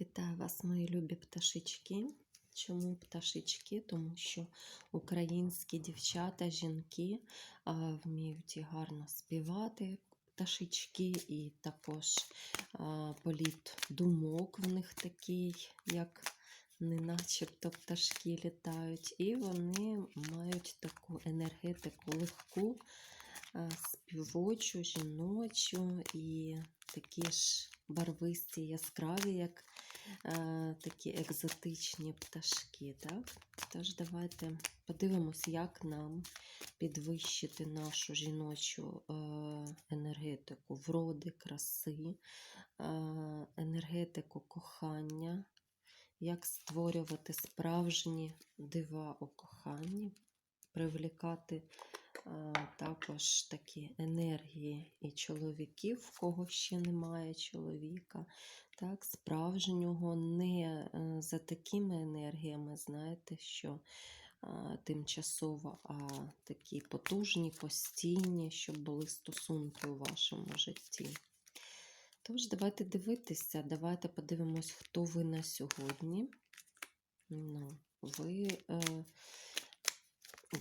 Вітаю вас, мої любі пташечки. Чому пташечки? Тому що українські дівчата, жінки вміють гарно співати пташечки, і також політ думок в них такий, як не начебто пташки літають. І вони мають таку енергетику легку, співочу, жіночу і такі ж барвисті, яскраві, як такі екзотичні пташки. Так? Тож давайте подивимось, як нам підвищити нашу жіночу е, енергетику вроди, краси, е, енергетику кохання, як створювати справжні дива у коханні, привлікати е, також такі енергії і чоловіків, в кого ще немає чоловіка, так, справжнього, не е, за такими енергіями, знаєте, що тимчасово, а такі потужні, постійні, щоб були стосунки у вашому житті. Тож, давайте дивитися, давайте подивимось, хто ви на сьогодні. Ну, ви, е,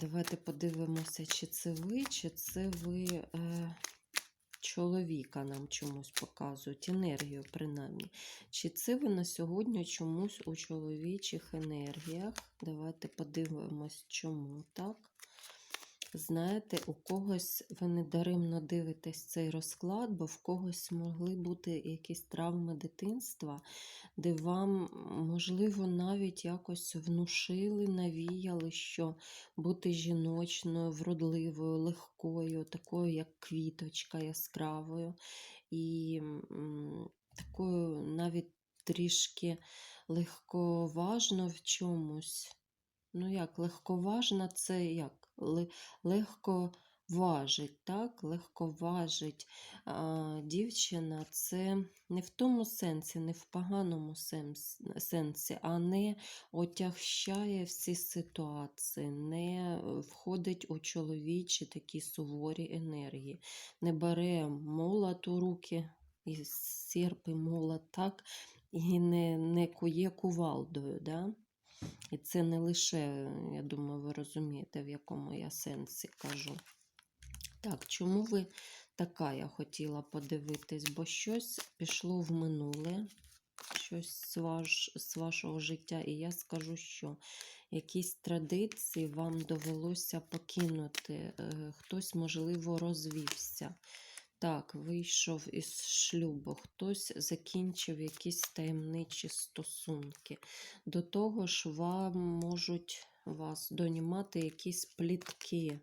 давайте подивимося, чи це ви, чи це ви е, чоловіка нам чомусь показують, енергію принаймні. Чи це ви на сьогодні чомусь у чоловічих енергіях? Давайте подивимось, чому так. Знаєте, у когось ви недаремно дивитесь цей розклад, бо в когось могли бути якісь травми дитинства, де вам, можливо, навіть якось внушили, навіяли, що бути жіночною, вродливою, легкою, такою, як квіточка яскравою, і такою навіть трішки легковажно в чомусь. Ну, як легковажна, це як? Ле- Легко важить, так? Легко важить а, дівчина, це не в тому сенсі, не в поганому сенсі, а не отягчає всі ситуації, не входить у чоловічі такі суворі енергії, не бере молот у руки, і серп і молот, так, і не, не кує кувалдою. Да? І це не лише, я думаю, ви розумієте, в якому я сенсі кажу. Так, чому ви така я хотіла подивитись, бо щось пішло в минуле, щось з, ваш, з вашого життя, і я скажу, що якісь традиції вам довелося покинути. Е, Хтось, можливо, розвівся. Так, вийшов із шлюбу, хтось закінчив якісь таємничі стосунки. До того ж, вам можуть вас донімати якісь плітки.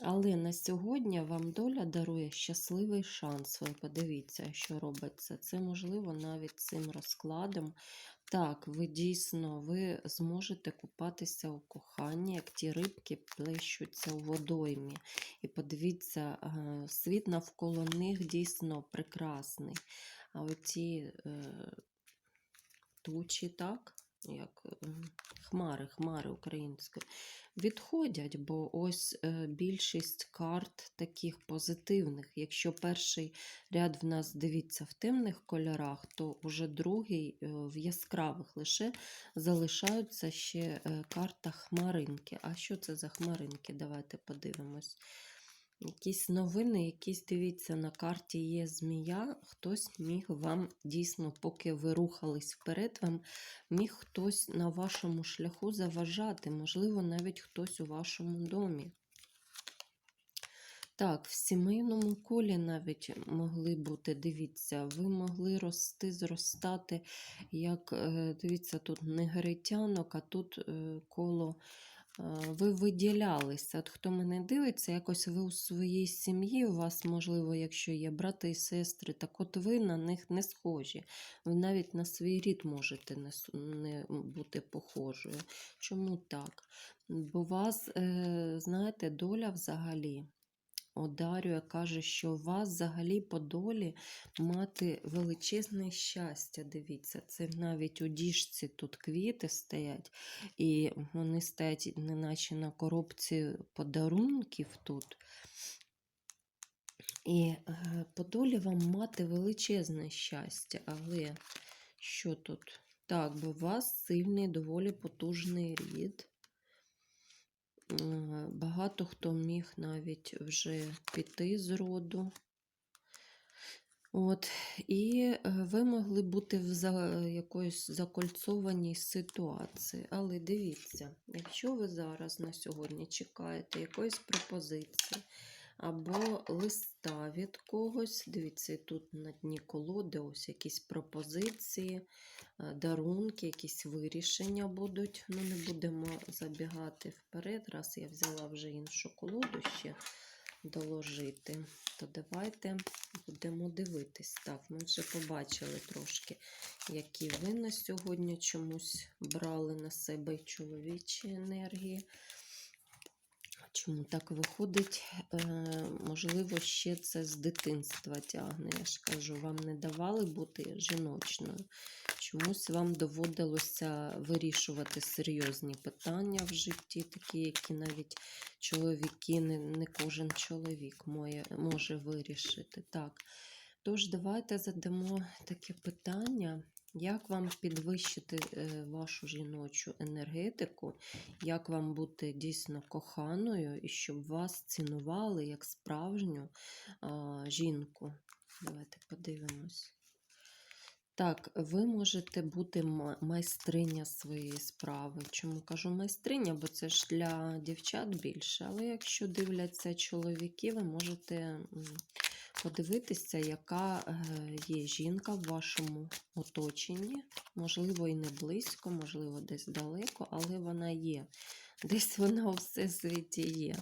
Але на сьогодні вам доля дарує щасливий шанс. Ви подивіться, що робиться. Це можливо навіть цим розкладом. Так, ви дійсно ви зможете купатися у коханні, як ті рибки плещуться у водоймі. І подивіться, світ навколо них дійсно прекрасний. А оці е, тучі, так, як е, хмари, хмари українською, відходять, бо ось е, більшість карт таких позитивних. Якщо перший ряд в нас дивіться в темних кольорах, то уже другий е, в яскравих лише залишаються ще карта хмаринки. А що це за хмаринки? Давайте подивимось. Якісь новини, якісь, дивіться, на карті є змія, хтось міг вам дійсно, поки ви рухались вперед, вам міг хтось на вашому шляху заважати, можливо, навіть хтось у вашому домі. Так, в сімейному колі навіть могли бути, дивіться, ви могли рости, зростати, як, е, дивіться, тут не геретянок, а тут е, коло ви виділялися. От хто мене дивиться, якось ви у своїй сім'ї, у вас, можливо, якщо є брати і сестри, так от ви на них не схожі. Ви навіть на свій рід можете не, не бути похожою. Чому так? Бо вас, е, знаєте, доля взагалі одарює, каже, що у вас взагалі по долі мати величезне щастя. Дивіться, це навіть у діжці тут квіти стоять, і вони стоять неначе на коробці подарунків тут. І е, по долі вам мати величезне щастя, але Що тут? Так, бо у вас сильний, доволі потужний рід. М, Багато хто міг навіть вже піти з роду. От, і е, ви могли бути в за, якоїсь закольцованій ситуації. Але дивіться, якщо ви зараз на сьогодні чекаєте якоїсь пропозиції або листа від когось, дивіться, тут на дні колоди ось якісь пропозиції, е, дарунки, якісь вирішення будуть. Ну, не будемо забігати вперед, раз я взяла вже іншу колоду ще доложити, то давайте будемо дивитись. Так, ми вже побачили трошки, які ви на сьогодні чомусь брали на себе чоловічі енергії. Чому так виходить? Е, можливо, ще це з дитинства тягне. Я ж кажу, вам не давали бути жіночною. Чомусь вам доводилося вирішувати серйозні питання в житті, такі, які навіть чоловіки, не, не кожен чоловік моє, може вирішити. Так. Тож, давайте задамо таке питання. Як вам підвищити е, вашу жіночу енергетику, як вам бути дійсно коханою і щоб вас цінували як справжню а, жінку? Давайте подивимось. Так, ви можете бути майстриня своєї справи. Чому кажу майстриня? Бо це ж для дівчат більше. Але якщо дивляться чоловіки, ви можете подивитися, яка е, є жінка в вашому оточенні. Можливо, і не близько, можливо, десь далеко, але вона є. Десь вона у всесвіті є.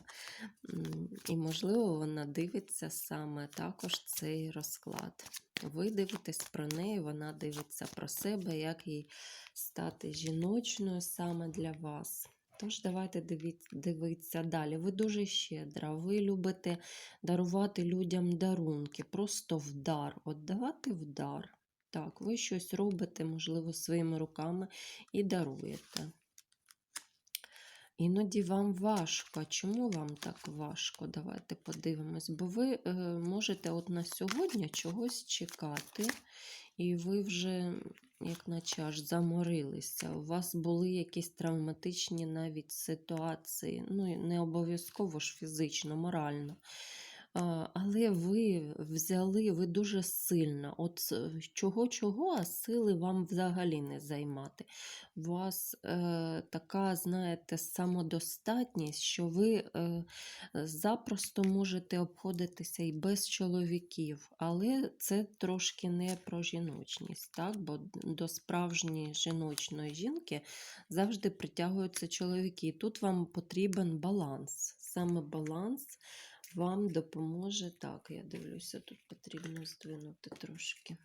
І, можливо, вона дивиться саме також цей розклад. Ви дивитесь про неї, вона дивиться про себе, як їй стати жіночною саме для вас. Тож давайте дивитися далі. Ви дуже щедра, ви любите дарувати людям дарунки, просто в дар. От давати в дар. Так, ви щось робите, можливо, своїми руками і даруєте. Іноді вам важко. Чому вам так важко? Давайте подивимось. Бо ви е, можете от на сьогодні чогось чекати, і ви вже, як наче аж заморилися. У вас були якісь травматичні навіть ситуації. Ну, не обов'язково ж фізично, морально. А, Але ви взяли, ви дуже сильно. От чого-чого, а сили вам взагалі не займати. У вас е, така, знаєте, самодостатність, що ви е, запросто можете обходитися і без чоловіків, але це трошки не про жіночність, так? бо до справжньої жіночної жінки завжди притягуються чоловіки. І Тут вам потрібен баланс. Саме баланс вам допоможе. Так, я дивлюся, тут потрібно здвинути трошки.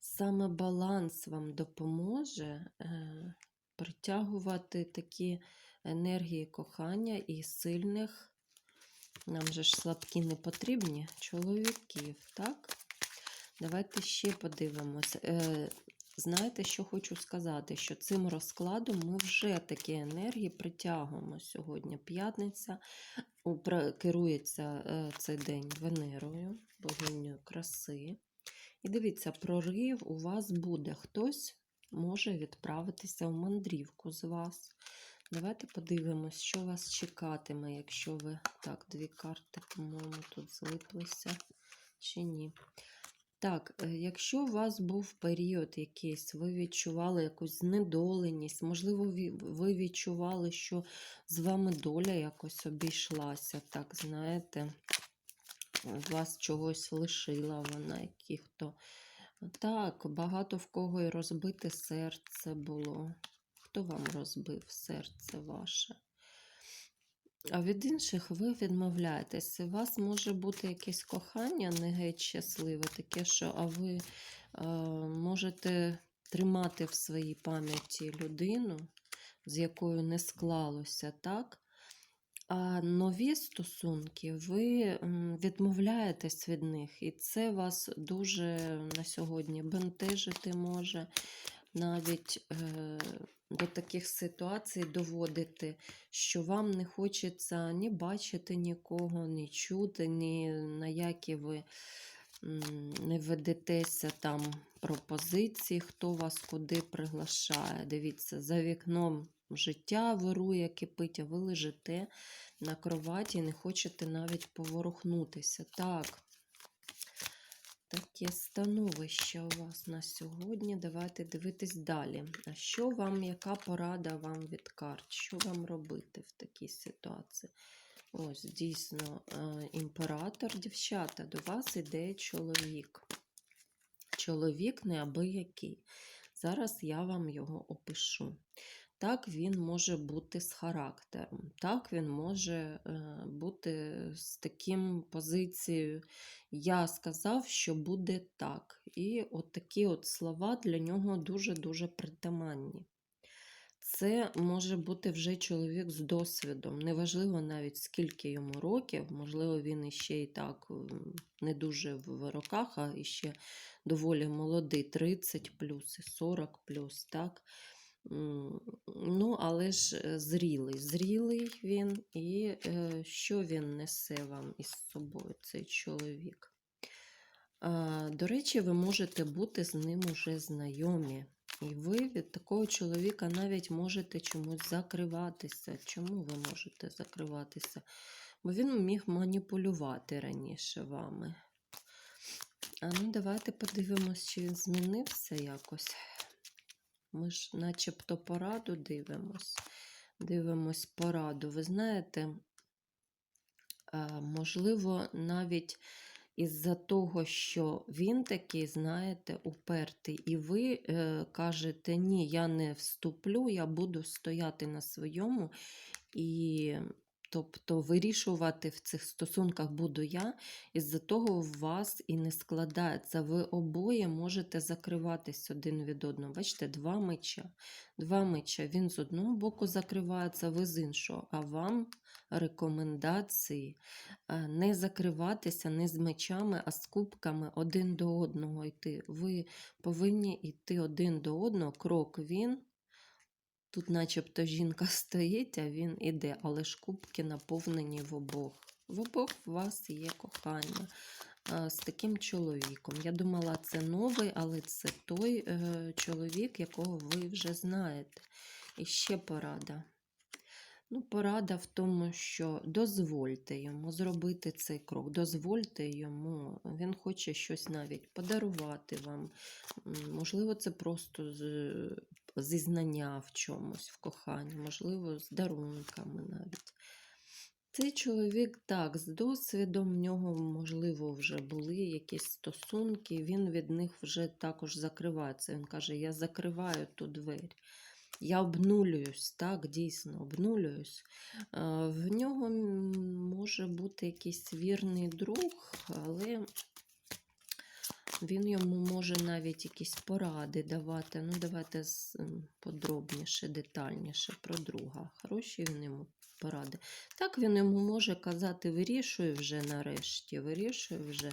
Саме баланс вам допоможе е, притягувати такі енергії кохання і сильних, нам же ж слабкі не потрібні, чоловіків, так? Давайте ще подивимося. Знаєте, що хочу сказати? Що цим розкладом ми вже такі енергії притягуємо сьогодні. П'ятниця керується е, цей день Венерою, богинею краси. І дивіться, прорив у вас буде. Хтось може відправитися в мандрівку з вас. Давайте подивимось, що вас чекатиме, якщо ви. Так, дві карти, по-моєму, тут злиплися чи ні. Так, е, якщо у вас був період якийсь, ви відчували якусь знедоленість, можливо, ви відчували, що з вами доля якось обійшлася, так, знаєте, вас чогось лишила вона, яких-то. Так, багато в кого і розбите серце було. Хто вам розбив серце ваше? А від інших ви відмовляєтесь. У вас може бути якесь кохання не геть щасливе, таке, що а ви е, можете тримати в своїй пам'яті людину, з якою не склалося, так? А нові стосунки, ви відмовляєтесь від них, і це вас дуже на сьогодні бентежити може, навіть е, до таких ситуацій доводити, що вам не хочеться ні бачити нікого, ні чути, ні на які ви не ведетеся там пропозиції, хто вас куди приглашає. Дивіться, за вікном життя вирує, кипить, а ви лежите на кроваті і не хочете навіть поворухнутися. Так. Таке становище у вас на сьогодні. Давайте дивитись далі. А що вам, яка порада вам від карт? Що вам робити в такій ситуації? Ось, дійсно, е, імператор, дівчата, до вас іде чоловік. Чоловік неабиякий. Зараз я вам його опишу. Так, він може бути з характером, так, він може е, бути з таким позицією. Я сказав, що буде так. І от такі от слова для нього дуже-дуже притаманні. Це може бути вже чоловік з досвідом. Неважливо навіть скільки йому років, можливо, він іще і так не дуже в роках, а іще доволі молодий, 30 плюс і 40 плюс, так. Ну, але ж е, зрілий. Зрілий він, і е, що він несе вам із собою, цей чоловік? До речі, ви можете бути з ним уже знайомі. І ви від такого чоловіка навіть можете чомусь закриватися. Чому ви можете закриватися? Бо він міг маніпулювати раніше вами. А ну, давайте подивимось, чи він змінився якось. Ми ж начебто пораду дивимось. Дивимось пораду. Ви знаєте, можливо, навіть із-за того, що він такий, знаєте, упертий, і ви е, кажете, ні, я не вступлю, я буду стояти на своєму, і тобто вирішувати в цих стосунках буду я, із-за того у вас і не складається. Ви обоє можете закриватись один від одного. Бачите, два меча. Два меча. Він з одного боку закривається, ви з іншого, а вам рекомендації е, не закриватися не з мечами, а з кубками один до одного йти. Ви повинні йти один до одного, крок він. Тут, начебто, жінка стоїть, а він іде, але ж кубки наповнені в обох. В обох у вас є кохання з таким чоловіком. Я думала, це новий, але це той е, чоловік, якого ви вже знаєте. І ще порада. Ну, порада в тому, що дозвольте йому зробити цей крок, дозвольте йому, він хоче щось навіть подарувати вам. Можливо, це просто зізнання в чомусь, в коханні, можливо, з дарунками навіть. Цей чоловік так, з досвідом в нього, можливо, вже були якісь стосунки, він від них вже також закривається. Він каже: Я закриваю ту двері. Я обнулююсь, так, дійсно, обнулююсь. Е, В нього може бути якийсь вірний друг, але він йому може навіть якісь поради давати. Ну, давайте подробніше, детальніше про друга. Хороші він йому поради. Так він йому може казати: вирішуй вже нарешті, вирішуй вже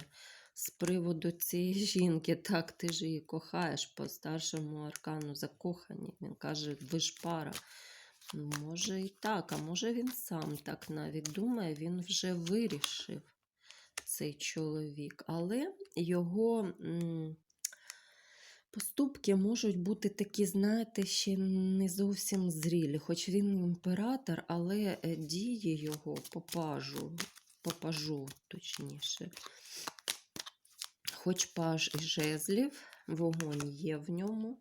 з приводу цієї жінки. Так, ти ж її кохаєш по старшому аркану закохані. Він каже, ви ж пара. Ну, Може і так, а може він сам так навіть думає, він вже вирішив цей чоловік, але його поступки можуть бути такі, знаєте, ще не зовсім зрілі. Хоч він імператор, але е, дії його по пажу, по пажу, точніше. Хоч паж і жезлів, вогонь є в ньому.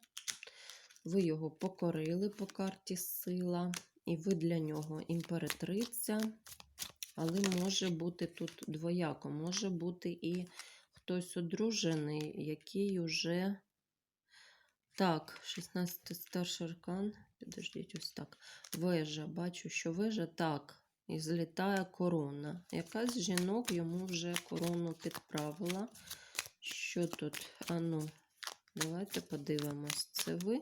Ви його покорили по карті сила, і ви для нього імператриця. Але може бути тут двояко, може бути і хтось одружений, який уже. Так, 16 старший аркан. Підождіть, ось так. Вежа. Бачу, що вежа так. І злітає корона. Якась жінок йому вже корону підправила. Що тут? Ану, давайте подивимось. Це ви?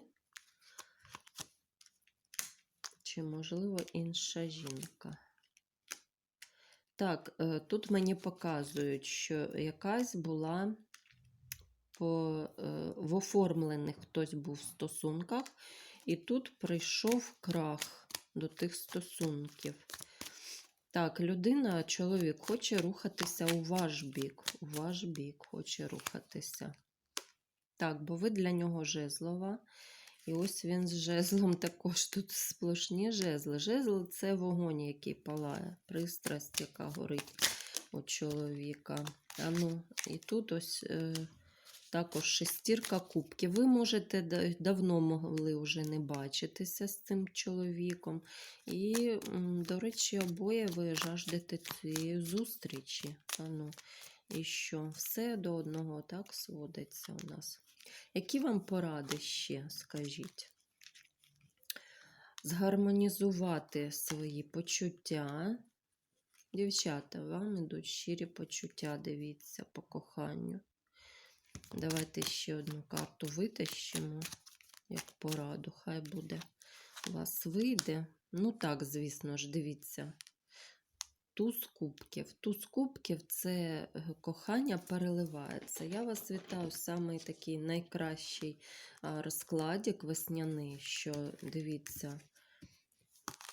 Чи, можливо, інша жінка? Так, е, тут мені показують, що якась була по, е, в оформлених хтось був в стосунках, і тут прийшов крах до тих стосунків. Так, людина, чоловік хоче рухатися у ваш бік. У ваш бік хоче рухатися. Так, бо ви для нього жезлова. І ось він з жезлом також тут сплошні жезли. Жезл це вогонь, який палає, пристрасть, яка горить у чоловіка. А ну, і тут ось е, також шестірка кубків. Ви можете давно могли вже не бачитися з цим чоловіком. І, до речі, обоє ви жаждете цієї зустрічі. А ну, і що? Все до одного так сводиться у нас. Які вам поради ще, скажіть? Згармонізувати свої почуття. Дівчата, вам ідуть щирі почуття, дивіться, по коханню. Давайте ще одну карту витащимо, як пораду. Хай буде у вас вийде. Ну так, звісно ж, дивіться. Туз кубків. Туз кубків це е, кохання переливається. Я вас вітаю саме такий найкращий розкладик весняний, що дивіться,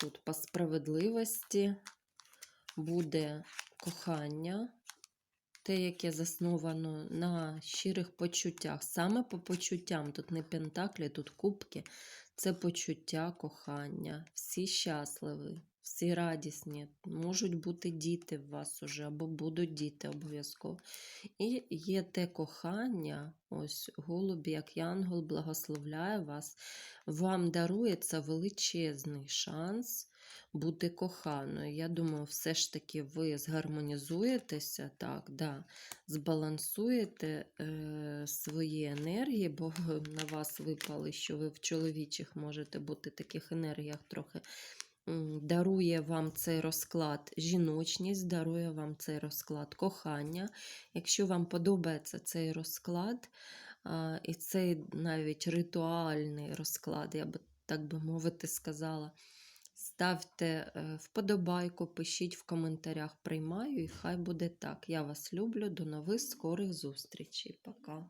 тут по справедливості буде кохання, те, яке засновано на щирих почуттях. Саме по почуттям, тут не пентаклі, тут кубки. Це почуття кохання. Всі щасливі, всі радісні. Можуть бути діти в вас уже, або будуть діти обов'язково. І є те кохання, ось голуб, як янгол, благословляє вас. Вам дарується величезний шанс бути коханою. Я думаю, все ж таки ви згармонізуєтеся, так, да, збалансуєте е, свої енергії, бо на вас випали, що ви в чоловічих можете бути таких енергіях трохи. Дарує вам цей розклад жіночність, дарує вам цей розклад кохання. Якщо вам подобається цей розклад, і цей навіть ритуальний розклад, я би так би мовити сказала, ставте е, вподобайку, пишіть в коментарях, приймаю, і хай буде так. Я вас люблю. До нових скорих зустрічей. Пока.